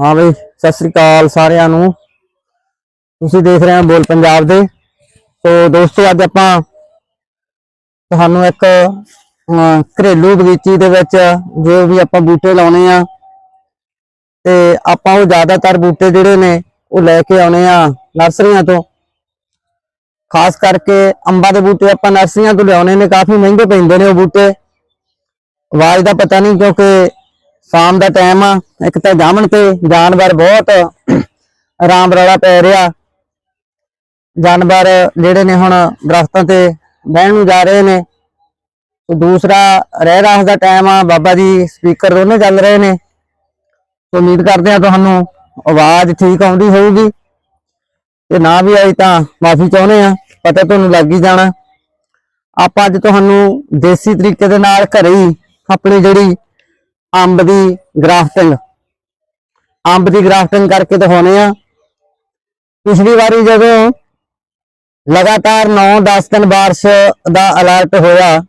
ਹਾਂ ਬਈ, ਸਤਿ ਸ੍ਰੀ ਅਕਾਲ ਸਾਰਿਆਂ ਨੂੰ। ਤੁਸੀਂ ਦੇਖ ਰਹੇ ਹੋ ਬੋਲ ਪੰਜਾਬ ਦੇ। ਸੋ ਦੋਸਤੋ, ਅੱਜ ਆਪਾਂ ਤੁਹਾਨੂੰ ਇੱਕ ਘਰੇਲੂ ਬਗੀਚੀ ਦੇ ਵਿੱਚ ਜੋ ਵੀ ਆਪਾਂ ਬੂਟੇ ਲਾਉਣੇ ਆ, ਤੇ ਆਪਾਂ ਉਹ ਜ਼ਿਆਦਾਤਰ ਬੂਟੇ ਜਿਹੜੇ ਨੇ, ਉਹ ਲੈ ਕੇ ਆਉਣੇ ਆ ਨਰਸਰੀਆਂ ਤੋਂ। ਖਾਸ ਕਰਕੇ ਅੰਬਾਂ ਦੇ ਬੂਟੇ ਆਪਾਂ ਨਰਸਰੀਆਂ ਤੋਂ ਲਿਆਉਣੇ ਨੇ, ਕਾਫੀ ਮਹਿੰਗੇ ਪੈਂਦੇ ਨੇ ਉਹ ਬੂਟੇ। ਆਵਾਜ਼ ਦਾ ਪਤਾ ਨਹੀਂ ਕਿਉਂਕਿ ਸ਼ਾਮ ਦਾ ਟਾਈਮ ਆ, ਇੱਕ ਤਾਂ ਜਾਮਣ ਤੇ, ਜਾਨਵਰ ਬਹੁਤ ਆਰਾਮ ਰੌਲਾ ਪੈ ਰਿਹਾ। ਜਾਨਵਰ ਜਿਹੜੇ ਨੇ ਹੁਣ ਦਰਖਤਾਂ ਤੇ ਬਹਿਣ ਨੂੰ ਜਾ ਰਹੇ ਨੇ। ਤੇ ਦੂਸਰਾ ਰਹਿ ਰਾਸ ਦਾ ਟਾਈਮ ਆ, ਬਾਬਾ ਜੀ ਸਪੀਕਰ ਦੋਨੇ ਚੱਲ ਰਹੇ ਨੇ। ਸੋ ਉਮੀਦ ਕਰਦੇ ਆ ਤੁਹਾਨੂੰ ਆਵਾਜ਼ ਠੀਕ ਆਉਂਦੀ ਹੋਊਗੀ। ਤੇ ਨਾ ਵੀ ਆਈ ਤਾਂ ਮਾਫੀ ਚਾਹੁੰਦੇ ਆ, ਪਤਾ ਤੁਹਾਨੂੰ ਲੱਗ ਹੀ ਜਾਣਾ। ਆਪਾਂ ਅੱਜ ਤੁਹਾਨੂੰ ਦੇਸੀ ਤਰੀਕੇ ਦੇ ਨਾਲ ਘਰੇ ਹੀ ਆਪਣੀ ਜਿਹੜੀ ਅੰਬ ਦੀ ਗ੍ਰਾਫਟਿੰਗ। ਅੰਬ ਦੀ ਗ੍ਰਾਫਟਿੰਗ ਕਰਕੇ ਦਿਖਾਉਣੇ ਆ। ਪਿਛਲੀ ਵਾਰੀ ਜਦੋਂ ਲਗਾਤਾਰ 9-10 ਦਿਨ ਬਾਰਿਸ਼ ਦਾ ਅਲਰਟ ਹੋਇਆ,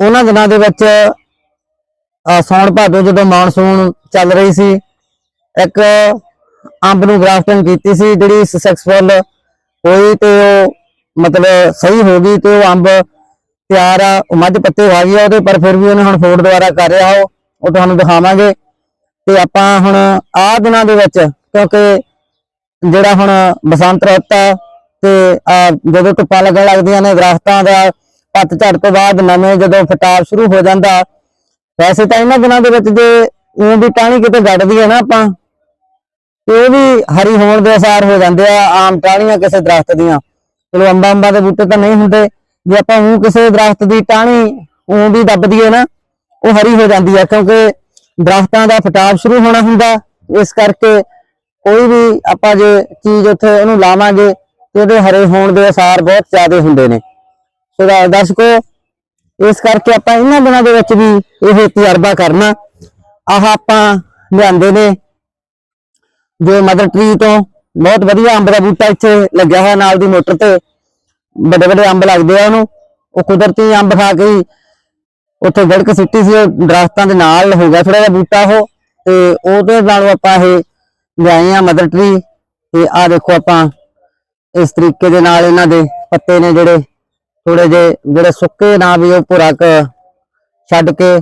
ਉਹਨਾਂ ਦਿਨਾਂ ਦੇ ਵਿੱਚ, ਅਹ ਸੌਣ ਭਾਦੋ ਜਦੋਂ ਮੌਨਸੂਨ ਚੱਲ ਰਹੀ ਸੀ, ਇੱਕ ਅੰਬ ਨੂੰ ਗ੍ਰਾਫਟਿੰਗ ਕੀਤੀ ਸੀ, ਜਿਹੜੀ ਸਕਸੈਸਫੁਲ ਹੋਈ ਤੇ ਉਹ ਮਤਲਬ ਸਹੀ ਹੋ ਗਈ ਤੇ ਉਹ ਅੰਬ ਤਿਆਰ ਆ, ਉਹ ਮੱਝ ਪੱਤੇ ਵਾ ਗਈ ਆ ਉਹਦੇ, ਪਰ ਫਿਰ ਵੀ ਉਹਨੇ ਹੁਣ ਫੋੜ ਦੁਆਰਾ ਕਰ ਰਿਹਾ ਉਹ ਉਹ ਤੁਹਾਨੂੰ ਦਿਖਾਵਾਂਗੇ। ਤੇ ਆਪਾਂ ਹੁਣ ਆਹ ਦਿਨਾਂ ਦੇ ਵਿੱਚ, ਕਿਉਂਕਿ ਜਿਹੜਾ ਹੁਣ ਬਸੰਤ ਰੁੱਤ ਆ, ਤੇ ਆ ਜਦੋਂ ਧੁੱਪਾਂ ਲੱਗਣ ਲੱਗਦੀਆਂ ਨੇ, ਦਰਖਤਾਂ ਦਾ ਪੱਤ ਝੜ ਤੋਂ ਬਾਅਦ ਨਵੇਂ ਜਦੋਂ ਫਟਾਵ ਸ਼ੁਰੂ ਹੋ ਜਾਂਦਾ, ਵੈਸੇ ਤਾਂ ਇਹਨਾਂ ਦਿਨਾਂ ਦੇ ਵਿੱਚ ਜੇ ਉਹ ਵੀ ਟਾਹਣੀ ਕਿਤੇ ਗੱਡਦੀ ਹੈ ਨਾ ਆਪਾਂ, ਤੇ ਉਹ ਵੀ ਹਰੀ ਹੋਣ ਦੇ ਅਸਾਰ ਹੋ ਜਾਂਦੇ ਆ, ਆਮ ਟਾਹਣੀਆਂ ਕਿਸੇ ਦਰਖਤ ਦੀਆਂ। ਚਲੋ ਅੰਬਾਂ ਅੰਬਾਂ ਦੇ ਬੂਟੇ ਤਾਂ ਨਹੀਂ ਹੁੰਦੇ ਜੇ ਆਪਾਂ ਉਹ ਕਿਸੇ ਦਰਖਤ ਦੀ ਟਾਹਣੀ ਉਹ ਵੀ ਦੱਬ ਦਈਏ ਨਾ, ਉਹ ਹਰੀ ਹੋ ਜਾਂਦੀ ਹੈ ਕਿਉਂਕਿ ਦਰਖਤਾਂ ਦਾ ਫਟਾਵ ਸ਼ੁਰੂ ਹੋਣਾ ਹੁੰਦਾ। ਇਸ ਕਰਕੇ ਕੋਈ ਵੀ ਆਪਾਂ ਜੇ ਚੀਜ਼ ਉੱਥੇ ਉਹਨੂੰ ਲਾਵਾਂਗੇ ਤੇ ਉਹਦੇ ਹਰੇ ਹੋਣ ਦੇ ਅਸਾਰ ਬਹੁਤ ਜ਼ਿਆਦਾ ਹੁੰਦੇ ਨੇ। ਸੋ ਦਰਸ਼ਕੋ, ਇਸ ਕਰਕੇ ਆਪਾਂ ਇਹਨਾਂ ਦਿਨਾਂ ਦੇ ਵਿੱਚ ਵੀ ਇਹ ਤਜਰਬਾ ਕਰਨਾ। ਆਹ ਆਪਾਂ ਲਿਆਂਦੇ ਨੇ, ਜੋ ਮਦਰ ਟਰੀ ਤੋਂ ਬਹੁਤ ਵਧੀਆ ਅੰਬ ਦਾ ਬੂਟਾ ਇੱਥੇ ਲੱਗਿਆ ਹੋਇਆ ਨਾਲ ਦੀ ਮੋਟਰ ਤੇ। ਵੱਡੇ ਵੱਡੇ ਅੰਬ ਲੱਗਦੇ ਆ ਉਹਨੂੰ, ਉਹ ਕੁਦਰਤੀ ਅੰਬ ਖਾ ਕੇ ਉੱਥੇ ਗੜਕ ਸਿੱਟੀ ਸੀ, ਉਹ ਦਰਖਤਾਂ ਦੇ ਨਾਲ ਹੋ ਗਿਆ ਥੋੜਾ ਜਿਹਾ ਬੂਟਾ ਉਹ, ਤੇ ਉਹਦੇ ਨਾਲੋਂ ਆਪਾਂ ਇਹ ਲਿਆਏ ਆ ਮਦਰ ਟਰੀ ਤੇ ਆ ਦੇਖੋ ਆਪਾਂ ਇਸ ਤਰੀਕੇ ਦੇ ਨਾਲ ਇਹਨਾਂ ਦੇ ਪੱਤੇ ਨੇ ਜਿਹੜੇ ਥੋੜੇ ਜਿਹੇ, ਜਿਹੜੇ ਸੁੱਕੇ ਨਾ ਵੀ ਉਹ ਭੁਰਾ ਕ ਛੱਡ ਕੇ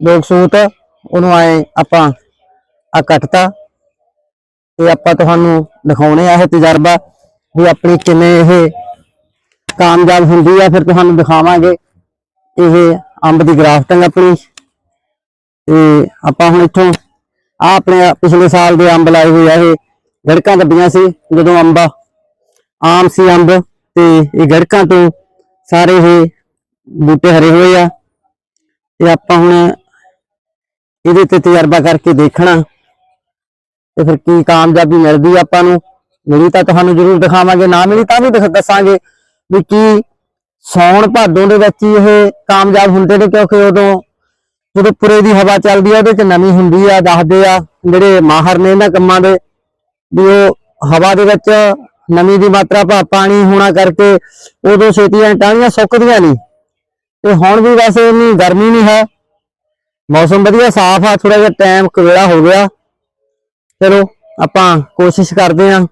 ਲੋਕ ਸੂਤ ਉਹਨੂੰ ਆਏ ਆਪਾਂ ਆ ਕੱਟਤਾ। ਤੇ ਆਪਾਂ ਤੁਹਾਨੂੰ ਦਿਖਾਉਣੇ ਆ ਇਹ ਤਜਰਬਾ। ਵੀ ਆਪਣੀ ਕਿਵੇਂ ਇਹ ਕਾਮਯਾਬ ਹੁੰਦੀ ਆ, ਫਿਰ ਤੁਹਾਨੂੰ ਦਿਖਾਵਾਂਗੇ। ਇਹ ਅੰਬ ਦੀ ਗ੍ਰਾਫਟਿੰਗ ਆਪਣੀ। ਤੇ ਆਪਾਂ ਹੁਣ ਇੱਥੋਂ ਆ ਆਪਣੇ ਪਿਛਲੇ ਸਾਲ ਦੇ ਅੰਬ ਲਾਏ ਹੋਏ ਆ, ਇਹ ਗੜਕਾਂ ਕੱਢੀਆਂ ਸੀ, ਜਦੋਂ ਅੰਬ ਆਮ ਸੀ ਅੰਬ, ਤੇ ਇਹ ਗੜਕਾਂ ਤੋਂ ਸਾਰੇ ਇਹ ਬੂਟੇ ਹਰੇ ਹੋਏ ਆ। ਤੇ ਆਪਾਂ ਹੁਣ ਇਹਦੇ ਤੇ ਤਜਰਬਾ ਕਰਕੇ ਦੇਖਣਾ, ਤੇ ਫਿਰ ਕੀ ਕਾਮਯਾਬੀ ਮਿਲਦੀ ਆਪਾਂ ਨੂੰ। ਮਿਲੀ ਤਾਂ ਤੁਹਾਨੂੰ ਜ਼ਰੂਰ ਦਿਖਾਵਾਂਗੇ, ਨਾ ਮਿਲੀ ਤਾਂ ਵੀ ਦਿਖ- ਦੱਸਾਂਗੇ ਵੀ ਕੀ ਸੌਣ ਭਾਦੋਂ ਦੇ ਵਿੱਚ ਹੀ ਇਹ ਕਾਮਯਾਬ ਹੁੰਦੇ ਨੇ, ਕਿਉਂਕਿ ਉਦੋਂ ਜਦੋਂ ਪੁਰੇ ਦੀ ਹਵਾ ਚੱਲਦੀ ਆ, ਉਹਦੇ ਚ ਨਮੀ ਹੁੰਦੀ ਆ, ਦੱਸਦੇ ਆ ਜਿਹੜੇ ਮਾਹਰ ਨੇ ਇਹਨਾਂ ਕੰਮਾਂ ਦੇ, ਵੀ ਉਹ ਹਵਾ ਦੇ ਵਿੱਚ ਨਮੀ ਦੀ ਮਾਤਰਾ ਭਾ, ਪਾਣੀ ਹੋਣਾ ਕਰਕੇ ਉਦੋਂ ਛੇਤੀਆਂ ਟਾਹਣੀਆਂ ਸੁੱਕਦੀਆਂ ਨਹੀਂ। ਤੇ ਹੁਣ ਵੀ ਵੈਸੇ ਇੰਨੀ ਗਰਮੀ ਨਹੀਂ ਹੈ। ਮੌਸਮ ਵਧੀਆ, ਸਾਫ਼ ਆ ਥੋੜਾ ਜਿਹਾ ਟਾਈਮ ਕਵੇਲਾ ਹੋ ਗਿਆ। ਚਲੋ, ਆਪਾਂ ਕੋਸ਼ਿਸ਼ ਕਰਦੇ ਆਂ।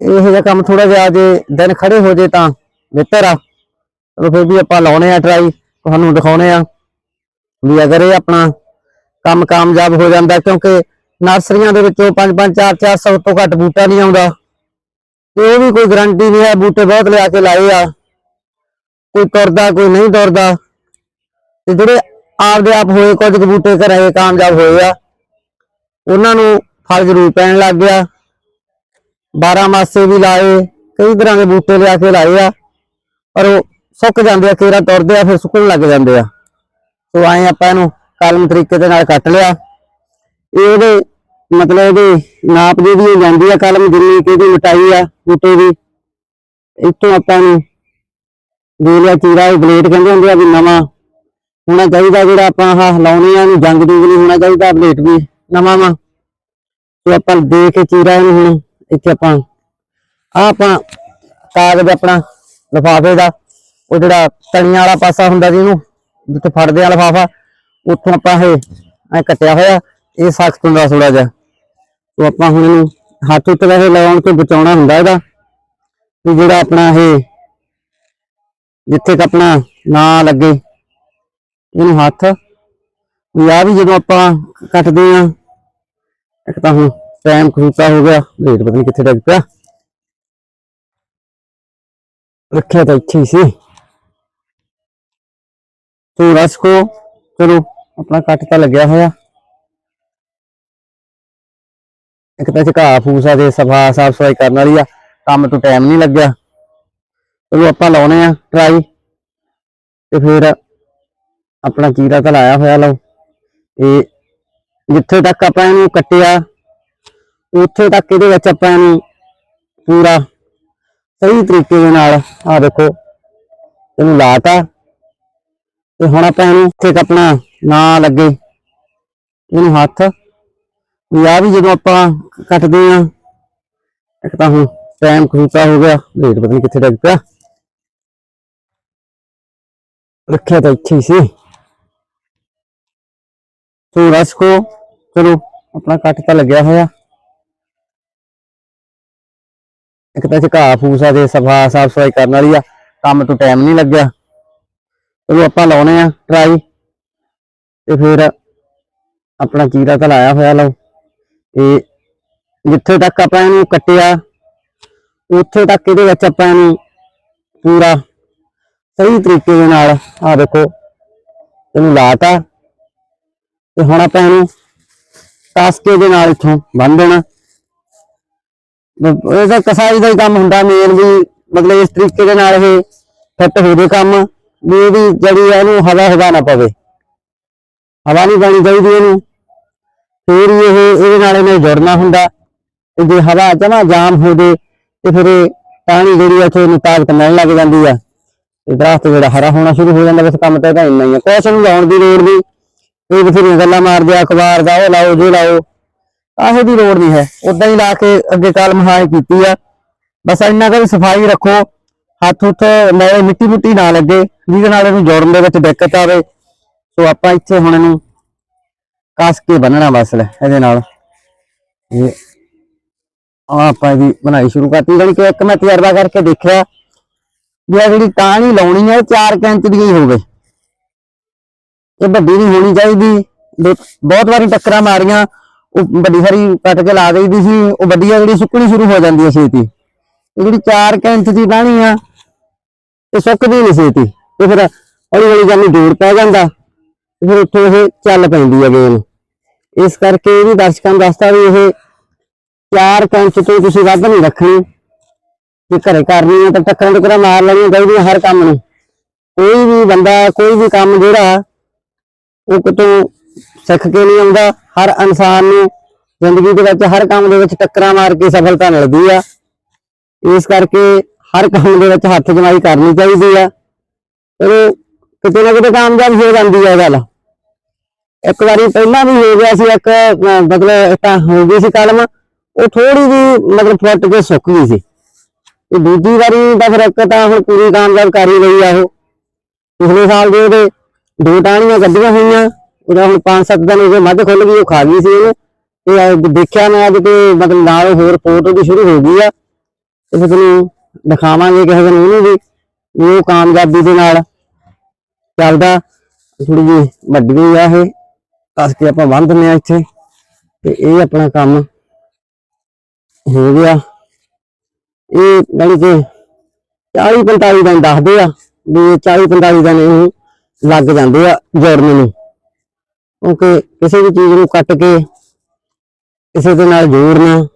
ਇਹੋ ਜਿਹਾ ਕੰਮ ਥੋੜਾ ਜਿਹਾ ਜੇ ਦਿਨ ਖੜੇ ਹੋ ਜੇ ਤਾਂ ਬਿਹਤਰ ਆ। ਚਲੋ ਫਿਰ ਵੀ ਆਪਾਂ ਲਾਉਣੇ ਆ ਟਰਾਈ ਤੁਹਾਨੂੰ ਦਿਖਾਉਣੇ ਆ ਵੀ ਅਗਰ ਇਹ ਆਪਣਾ ਕੰਮ ਕਾਮਯਾਬ ਹੋ ਜਾਂਦਾ ਕਿਉਂਕਿ ਨਰਸਰੀਆਂ ਦੇ ਵਿੱਚੋਂ 5-5 4-400 ਤੋਂ ਘੱਟ ਬੂਟਾ ਨਹੀਂ ਆਉਂਦਾ। ਤੇ ਉਹ ਵੀ ਕੋਈ ਗਰੰਟੀ ਨਹੀਂ ਹੈ, ਬੂਟੇ ਬਹੁਤ ਲਿਆ ਕੇ ਲਾਏ ਆ। ਕੋਈ ਤੁਰਦਾ, ਕੋਈ ਨਹੀਂ ਤੁਰਦਾ। ਤੇ ਜਿਹੜੇ ਆਪਦੇ ਆਪ ਹੋਏ, ਕੁਝ ਕੁ ਬੂਟੇ ਘਰੇ ਕਾਮਯਾਬ ਹੋਏ ਆ, ਉਹਨਾਂ ਨੂੰ ਫਲ ਜ਼ਰੂਰ ਪੈਣ ਲੱਗ ਗਿਆ। 12 ਮਾਸੇ ਵੀ ਲਾਏ, ਕਈ ਤਰ੍ਹਾਂ ਦੇ ਬੂਟੇ ਲਿਆ ਕੇ ਲਾਏ ਆ, ਪਰ ਉਹ ਸੁੱਕ ਜਾਂਦੇ ਆ, ਕੇਰਾ ਤੁਰਦੇ ਆ, ਫਿਰ ਸੁੱਕਣ ਲੱਗ ਜਾਂਦੇ ਆ। ਸੋ ਆਏ ਆਪਾਂ ਇਹਨੂੰ ਕਲਮ ਤਰੀਕੇ ਦੇ ਨਾਲ ਕੱਟ ਲਿਆ। ਇਹਦੇ ਮਤਲਬ ਇਹਦੀ ਨਾਪ ਜਿਹੜੀ ਜਾਂਦੀ ਆ, ਕਲਮ ਜਿੰਨੀ ਕਿ ਇਹਦੀ ਮਟਾਈ ਆ, ਬੂਟੇ ਦੀ। ਇੱਥੋਂ ਆਪਾਂ ਨੂੰ ਦੇ ਲਿਆ ਚੀਰਾ, ਇਹ ਬਲੇਡ ਕਹਿੰਦੇ ਹੁੰਦੇ ਆ ਵੀ ਨਵਾਂ ਹੋਣਾ ਚਾਹੀਦਾ, ਜਿਹੜਾ ਆਪਾਂ ਆਹ ਲਾਉਣੇ ਆ ਨੂੰ ਜੰਗ ਜੂਗ ਨਹੀਂ ਹੋਣਾ ਚਾਹੀਦਾ, ਬਲੇਡ ਵੀ ਨਵਾਂ ਵਾ। ਤੇ ਆਪਾਂ ਦੇ ਕੇ ਚੀਰਾ ਇਹਨੂੰ ਹੁਣ ਇੱਥੇ ਆਪਾਂ, ਆਹ ਆਪਾਂ ਕਾਗਜ਼ ਆਪਣਾ ਲਿਫਾਫੇ ਦਾ, ਉਹ ਜਿਹੜਾ ਤਣੀਆਂ ਵਾਲਾ ਪਾਸਾ ਹੁੰਦਾ ਜੀ ਇਹਨੂੰ ਜਿੱਥੇ ਫੜਦੇ ਆ ਲਿਫਾਫਾ, ਉੱਥੋਂ ਆਪਾਂ ਇਹ ਐ ਕੱਟਿਆ ਹੋਇਆ, ਇਹ ਸਖਤ ਹੁੰਦਾ ਥੋੜਾ ਜਿਹਾ। ਤੋਂ ਆਪਾਂ ਹੁਣ ਇਹਨੂੰ ਹੱਥ ਉੱਤੇ ਵੈਸੇ ਲਗਾਉਣ ਤੋਂ ਬਚਾਉਣਾ ਹੁੰਦਾ ਇਹਦਾ। ਵੀ ਜਿਹੜਾ ਆਪਣਾ ਇਹ, ਜਿੱਥੇ ਕ ਆਪਣਾ ਨਾ ਲੱਗੇ, ਇਹਨੂੰ ਹੱਥ, ਵੀ ਆ ਵੀ ਜਦੋਂ ਆਪਾਂ ਕੱਟਦੇ ਆ, ਇੱਕ ਤਾਂ ਹੁਣ ਟਾਈਮ ਖੂਤਾ ਹੋ ਗਿਆ ਰੇਟ ਪਤਾ ਨਹੀਂ ਕਿੱਥੇ ਡਿੱਗ ਪਿਆ ਰੱਖਿਆ ਤਾਂ ਇੱਥੇ ਹੀ ਸੀ ਤੋ ਰਸ ਕੋ ਚਲੋ ਆਪਣਾ ਕੱਟ ਤਾਂ ਲੱਗਿਆ ਹੋਇਆ ਇੱਕ ਤਾਂ ਝਕਾ ਫੂਸਾ ਦੇ ਸਫਾ ਸਾਫ਼ ਸਫ਼ਾਈ ਕਰਨ ਵਾਲੀ ਆ ਕੰਮ ਤੋਂ ਟਾਈਮ ਨਹੀਂ ਲੱਗਿਆ ਚਲੋ ਆਪਾਂ ਲਾਉਣੇ ਆ ਟਰਾਈ ਤੇ ਫਿਰ ਆਪਣਾ ਚੀਰਾ ਤਾਂ ਲਾਇਆ ਹੋਇਆ ਲਓ ਇਹ ਜਿੱਥੇ ਤੱਕ ਆਪਾਂ ਇਹਨੂੰ ਕੱਟਿਆ ਉੱਥੇ ਤੱਕ ਇਹਦੇ ਵਿੱਚ ਆਪਾਂ ਇਹਨੂੰ ਪੂਰਾ ਸਹੀ ਤਰੀਕੇ ਦੇ ਨਾਲ ਆ ਦੇਖੋ, ਇਹਨੂੰ ਲਾਤਾ। ਤੇ ਹੁਣ ਆਪਾਂ ਇਹਨੂੰ ਇੱਥੇ ਤੱਕ ਆਪਣਾ ਨਾ ਲੱਗੇ, ਇਹਨੂੰ ਹੱਥ। ਵੀ ਆ ਵੀ ਜਦੋਂ ਆਪਾਂ ਕੱਟਦੇ ਆ ਇੱਕ ਤਾਂ ਹੁਣ ਟਾਈਮ ਖੂਤਾ ਹੋ ਗਿਆ, ਰੇਟ ਪਤਾ ਨਹੀਂ ਕਿੱਥੇ ਡਿੱਗ ਪਿਆ। ਰੱਖਿਆ ਤਾਂ ਇੱਥੇ ਹੀ ਸੀ। ਤੋ ਰਸ ਕੋ, ਚਲੋ, ਆਪਣਾ ਕੱਟ ਤਾਂ ਲੱਗਿਆ ਹੋਇਆ। ਇੱਕ ਤਾਂ ਚ ਝਕਾ ਫੂਸਾ ਦੇ ਸਫਾ ਸਾਫ਼ ਸਫ਼ਾਈ ਕਰਨ ਵਾਲੀ ਆ, ਕੰਮ ਤੋਂ ਟਾਈਮ ਨਹੀਂ ਲੱਗਿਆ। ਚਲੋ ਆਪਾਂ ਲਾਉਣੇ ਆ ਟਰਾਈ ਤੇ ਫਿਰ ਆਪਣਾ ਚੀਰਾ ਤਾਂ ਲਾਇਆ ਹੋਇਆ, ਲਓ। ਇਹ ਜਿੱਥੇ ਤੱਕ ਆਪਾਂ ਇਹਨੂੰ ਕੱਟਿਆ, ਉੱਥੇ ਤੱਕ ਇਹਦੇ ਵਿੱਚ ਆਪਾਂ ਇਹਨੂੰ ਪੂਰਾ ਸਹੀ ਤਰੀਕੇ ਦੇ ਨਾਲ ਆ ਦੇਖੋ, ਇਹਨੂੰ ਲਾਤਾ। ਤੇ ਹੁਣ ਆਪਾਂ ਇਹਨੂੰ ਟਾਸਕੇ ਦੇ ਨਾਲ ਇੱਥੋਂ ਬੰਨ ਦੇਣਾ। ਇਹਦਾ ਕਸਾਈ ਦਾ ਹੀ ਕੰਮ ਹੁੰਦਾ ਮੇਨ ਵੀ ਮਤਲਬ ਇਸ ਤਰੀਕੇ ਦੇ ਨਾਲ ਇਹ ਫਿੱਟ ਹੋ ਜੇ ਕੰਮ, ਵੀ ਇਹਦੀ ਜਿਹੜੀ ਹੈ ਇਹਨੂੰ ਹਵਾ ਹਵਾ ਨਾ ਪਵੇ। ਹਵਾ ਨਹੀਂ ਪੈਣੀ ਚਾਹੀਦੀ ਇਹਨੂੰ। ਫੇਰ ਇਹ, ਇਹਦੇ ਨਾਲ ਇਹਨੇ ਜੁੜਨਾ ਹੁੰਦਾ। ਜੇ ਹਵਾ ਜਮਾ ਜਾਮ ਹੋ ਜੇ, ਤੇ ਫਿਰ ਇਹ ਪਾਣੀ ਜਿਹੜੀ ਉੱਥੇ ਨੂੰ ਤਾਕਤ ਮਿਲਣ ਲੱਗ ਜਾਂਦੀ ਆ। ਤੇ ਦਰਖਤ ਜਿਹੜਾ ਹਰਾ ਹੋਣਾ ਸ਼ੁਰੂ ਹੋ ਜਾਂਦਾ, ਬਸ ਕੰਮ ਤਾਂ ਇਹਦਾ ਇੰਨਾ ਹੀ ਆ। ਕੁਛ ਨੂੰ ਲਾਉਣ ਦੀ ਲੋੜ ਨਹੀਂ ਇਹ ਬਥੇਰੀਆਂ ਗੱਲਾਂ ਮਾਰਦੇ ਆ, ਅਖਬਾਰ ਦਾ ਉਹ ਲਾਓ, ਜੇ ਲਾਓ। ਆਹੇ ਦੀ ਲੋੜ ਨਹੀਂ ਹੈ। ਉਦਾਂ ਹੀ ਲਾ ਕੇ ਅੱਗੇ ਕਾਲ ਹਾਏ ਕੀਤੀ ਆ। ਬਸ ਇੰਨਾ ਕਿ ਸਫ਼ਾਈ ਰੱਖੋ। ਹੱਥ ਉੱਤੇ ਨਾਲੇ ਮਿੱਟੀ ਮੁੱਟੀ ਨਾ ਲੱਗੇ। ਜਿਹਦੇ ਨਾਲ ਇਹਨੂੰ ਜੋੜਨ ਦੇ ਵਿੱਚ ਦਿੱਕਤ ਆਵੇ। ਸੋ ਆਪਾਂ ਇੱਥੇ ਹੁਣ ਇਹਨੂੰ ਕੱਸ ਕੇ ਬੰਨਣਾ ਬਸ ਲੈ, ਇਹਦੇ ਨਾਲ। ਇਹ ਆਪਾਂ ਇਹਦੀ ਬਣਾਈ ਸ਼ੁਰੂ ਕਰਤੀ। ਜਾਣੀ ਕਿ ਇੱਕ ਮੈਂ ਤਜਰਬਾ ਕਰਕੇ ਦੇਖਿਆ। ਵੀ ਆਹ ਜਿਹੜੀ ਟਾਹਣੀ ਲਾਉਣੀ ਹੈ 4 ਇੰਚ ਦੀ ਹੀ ਹੋਵੇ। ਇਹ ਵੱਡੀ ਨਹੀਂ ਹੋਣੀ ਚਾਹੀਦੀ। ਬਹੁਤ ਵਾਰੀ ਟੱਕਰਾਂ ਮਾਰੀਆਂ। ਉਹ ਵੱਡੀ ਸਾਰੀ ਕੱਟ ਕੇ ਲਾ ਦਈਦੀ ਸੀ, ਉਹ ਵੱਡੀ ਜਿਹੜੀ ਸੁੱਕਣੀ ਸ਼ੁਰੂ ਹੋ ਜਾਂਦੀ ਹੈ ਛੇਤੀ। ਇਹ ਜਿਹੜੀ 4 ਇੰਚ ਦੀ ਟਾਹਣੀ ਆ, ਇਹ ਸੁੱਕਦੀ ਨਹੀਂ ਛੇਤੀ। ਤੇ ਫਿਰ ਹੌਲੀ ਹੌਲੀ ਜਾਨੀ ਜੋੜ ਪੈ ਜਾਂਦਾ, ਤੇ ਫਿਰ ਉੱਥੋਂ ਇਹ ਚੱਲ ਪੈਂਦੀ ਹੈ ਗੇਮ ਇਸ ਕਰਕੇ ਇਹ ਵੀ ਦਰਸ਼ਕਾਂ ਨੂੰ ਦੱਸਦਾ ਵੀ ਇਹ 4 ਇੰਚ ਤੋਂ ਤੁਸੀਂ ਵੱਧ ਨਹੀਂ ਰੱਖਣੀ। ਜੇ ਘਰੇ ਕਰਨੀ ਆ ਤਾਂ ਟੱਕਰਾਂ ਟੁਕਰਾਂ ਮਾਰ ਲੈਣੀਆਂ ਚਾਹੀਦੀਆਂ ਹਰ ਕੰਮ ਨੂੰ। ਕੋਈ ਵੀ ਬੰਦਾ, ਕੋਈ ਵੀ ਕੰਮ ਜਿਹੜਾ, ਉਹ ਕਿਤੋਂ ਸਿੱਖ ਕੇ ਨਹੀਂ ਆਉਂਦਾ। ਹਰ ਇਨਸਾਨ ਨੂੰ ਜ਼ਿੰਦਗੀ ਦੇ ਵਿੱਚ ਹਰ ਕੰਮ ਦੇ ਵਿੱਚ ਟੱਕਰਾਂ ਮਾਰ ਕੇ ਸਫਲਤਾ ਮਿਲਦੀ ਆ। ਇਸ ਕਰਕੇ ਹਰ ਕੰਮ ਦੇ ਵਿੱਚ ਹੱਥ ਜਮਾਈ ਕਰਨੀ ਚਾਹੀਦੀ ਆ। ਉਹ ਕਿਤੇ ਨਾ ਕਿਤੇ ਕਾਮਯਾਬ ਹੋ ਜਾਂਦੀ ਆ ਇਹ ਗੱਲ। ਇੱਕ ਵਾਰੀ ਪਹਿਲਾਂ ਵੀ ਹੋ ਗਿਆ ਸੀ, ਇੱਕ ਮਤਲਬ ਤਾਂ ਹੋ ਗਈ ਸੀ ਕਲਮ, ਉਹ ਥੋੜੀ ਜੀ ਮਤਲਬ ਫੁੱਟ ਕੇ ਸੁੱਕ ਗਈ ਸੀ। ਤੇ ਦੂਜੀ ਵਾਰੀ ਤਾਂ ਫਿਰ ਇੱਕ ਤਾਂ ਹੁਣ ਪੂਰੀ ਕਾਮਯਾਬ ਕਰ ਹੀ ਗਈ ਆ ਉਹ। ਪਿਛਲੇ ਸਾਲ ਦੇ ਉਹਦੇ ਦੋ ਟਾਹਣੀਆਂ ਕੱਢੀਆਂ ਹੋਈਆਂ। ਉਹਦਾ ਹੁਣ 5-7 ਦਿਨ ਹੋ ਗਏ ਮੱਝ ਖੁੱਲ ਗਈ, ਉਹ ਖਾ ਗਈ ਸੀ ਇਹਨੂੰ ਤੇ ਅੱਜ ਦੇਖਿਆ ਮੈਂ ਅੱਜ ਤੇ ਮਤਲਬ ਨਾਲ ਹੋਰ ਰਿਪੋਰਟ ਉਹਦੀ ਸ਼ੁਰੂ ਹੋ ਗਈ ਆ। ਤੇ ਫਿਰ ਦਿਖਾਵਾਂਗੇ ਕਿਸੇ ਦਿਨ ਉਹਨੂੰ ਵੀ ਉਹ ਕਾਮਯਾਬੀ ਦੇ ਨਾਲ ਚੱਲਦਾ। ਥੋੜੀ ਜੀ ਵੱਡੀ ਹੋਈ ਆ ਇਹ ਕੱਸ ਕੇ ਆਪਾਂ ਬੰਨ ਦਿੰਦੇ ਆ ਇੱਥੇ। ਤੇ ਇਹ ਆਪਣਾ ਕੰਮ ਹੋ ਗਿਆ। ਇਹ ਜਾਣੀ ਕਿ 40 45 ਦਿਨ ਦੱਸਦੇ ਆ, ਵੀ 40 45 ਦਿਨ ਇਹ ਲੱਗ ਜਾਂਦੇ ਆ ਜੋੜਨ ਨੂੰ ਕਿਉਂਕਿ ਕਿਸੇ ਵੀ ਚੀਜ਼ ਨੂੰ ਕੱਟ ਕੇ ਕਿਸੇ ਦੇ ਨਾਲ ਜੋੜਨਾ,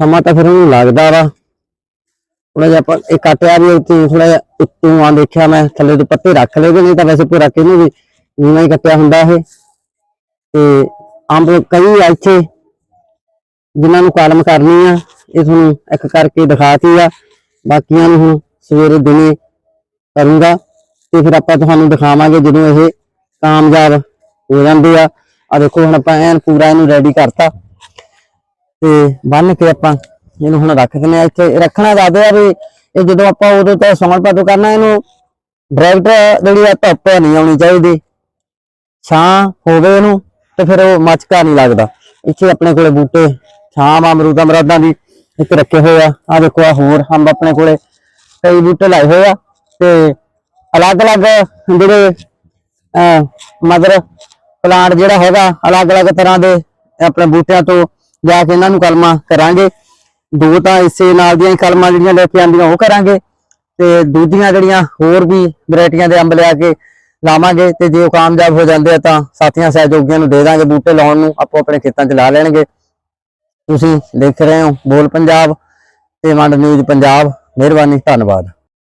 ਸਮਾਂ ਤਾਂ ਫਿਰ ਉਹਨੂੰ ਲੱਗਦਾ ਵਾ। ਥੋੜਾ ਜਿਹਾ ਆਪਾਂ ਇਹ ਕੱਟਿਆ ਵੀ ਉੱਤੇ ਥੋੜਾ ਜਿਹਾ ਉੱਤੋਂ ਆ ਦੇਖਿਆ ਮੈਂ, ਥੱਲੇ ਤੋਂ ਪੱਤੇ ਰੱਖ ਲਏ ਨਹੀਂ ਤਾਂ ਵੈਸੇ ਪੂਰਾ ਕਿਹਨੂੰ ਵੀ ਨੀਵਾਂ ਹੀ ਕੱਟਿਆ ਹੁੰਦਾ ਇਹ। ਤੇ ਅੰਬ ਕਈ ਆ ਇੱਥੇ, ਜਿਨ੍ਹਾਂ ਨੂੰ ਕਾਲਮ ਕਰਨੀ ਆ, ਇਹ ਤੁਹਾਨੂੰ ਇੱਕ ਕਰਕੇ ਦਿਖਾਤੀ ਆ। ਬਾਕੀਆਂ ਨੂੰ ਹੁਣ ਸਵੇਰੇ ਦਿਨੇ ਕਰੂੰਗਾ ਤੇ ਫਿਰ ਆਪਾਂ ਤੁਹਾਨੂੰ ਦਿਖਾਵਾਂਗੇ ਜਦੋਂ ਇਹ ਕਾਮਯਾਬ ਹੋ ਜਾਂਦੀ ਆ। ਆ ਦੇਖੋ ਹੁਣ ਆਪਾਂ ਐਨ ਪੂਰਾ ਇਹਨੂੰ ਰੈਡੀ ਕਰਤਾ। ਤੇ ਬੰਨ ਕੇ ਆਪਾਂ ਇਹਨੂੰ ਹੁਣ ਰੱਖ ਦਿੰਦੇ ਆ। ਇੱਥੇ ਰੱਖਣਾ ਦੱਸਦੇ ਆ ਵੀ ਇਹ ਜਦੋਂ ਆਪਾਂ ਉਦੋਂ ਤੋਂ ਸੌਣ ਪਾਤੋ ਕਰਨਾ ਇਹਨੂੰ ਡਾਇਰੈਕਟ ਜਿਹੜੀ ਆ ਧੁੱਪ ਨਹੀਂ ਆਉਣੀ ਚਾਹੀਦੀ। ਛਾਂ ਹੋਵੇ ਇਹਨੂੰ ਤੇ ਫਿਰ ਉਹ ਮਚਕਾ ਨਹੀਂ ਲੱਗਦਾ। ਇੱਥੇ ਆਪਣੇ ਕੋਲੇ ਬੂਟੇ ਛਾਮ ਅਮਰੂਦ, ਅਮਰਾਦਾਂ ਦੀ ਇੱਕ ਰੱਖੇ ਹੋਏ ਆ। ਆ ਦੇਖੋ ਆ ਹੋਰ ਅੰਬ ਆਪਣੇ ਕੋਲੇ ਕਈ ਬੂਟੇ ਲਾਏ ਹੋਏ ਆ। ਤੇ ਅਲੱਗ-ਅਲੱਗ ਜਿਹੜੇ, ਅਹ ਮਦਰ ਪਲਾਂਟ ਜਿਹੜਾ ਹੈਗਾ, ਅਲੱਗ-ਅਲੱਗ ਤਰ੍ਹਾਂ ਦੇ ਆਪਣੇ ਬੂਟਿਆਂ ਤੋਂ ਜਾ ਕੇ ਇਹਨਾਂ ਨੂੰ ਕਲਮਾਂ ਕਰਾਂਗੇ। ਦੋ ਤਾਂ ਇਸੇ ਨਾਲ ਦੀਆਂ ਹੀ ਕਲਮਾਂ ਜਿਹੜੀਆਂ ਲੈ ਕੇ ਆਂਦੀਆਂ ਉਹ ਕਰਾਂਗੇ। ਤੇ ਦੂਜੀਆਂ ਜਿਹੜੀਆਂ ਹੋਰ ਵੀ ਵੈਰਾਈਟੀਆਂ ਦੇ ਅੰਬ ਲਿਆ ਕੇ ਲਾਵਾਂਗੇ ਤੇ ਜੇ ਉਹ ਕਾਮਯਾਬ ਹੋ ਜਾਂਦੇ ਆ ਤਾਂ ਸਾਥੀਆਂ ਸਹਿਯੋਗੀਆਂ ਨੂੰ ਦੇ ਦਾਂਗੇ ਬੂਟੇ ਲਾਉਣ ਨੂੰ, ਆਪੋ ਆਪਣੇ ਖੇਤਾਂ 'ਚ ਲਾ ਲੈਣਗੇ। ਤੁਸੀਂ ਦੇਖ ਰਹੇ ਹੋ ਬੋਲ ਪੰਜਾਬ ਤੇ ਮੰਡ ਨਿਊਜ਼ ਪੰਜਾਬ, ਮਿਹਰਬਾਨੀ, ਧੰਨਵਾਦ।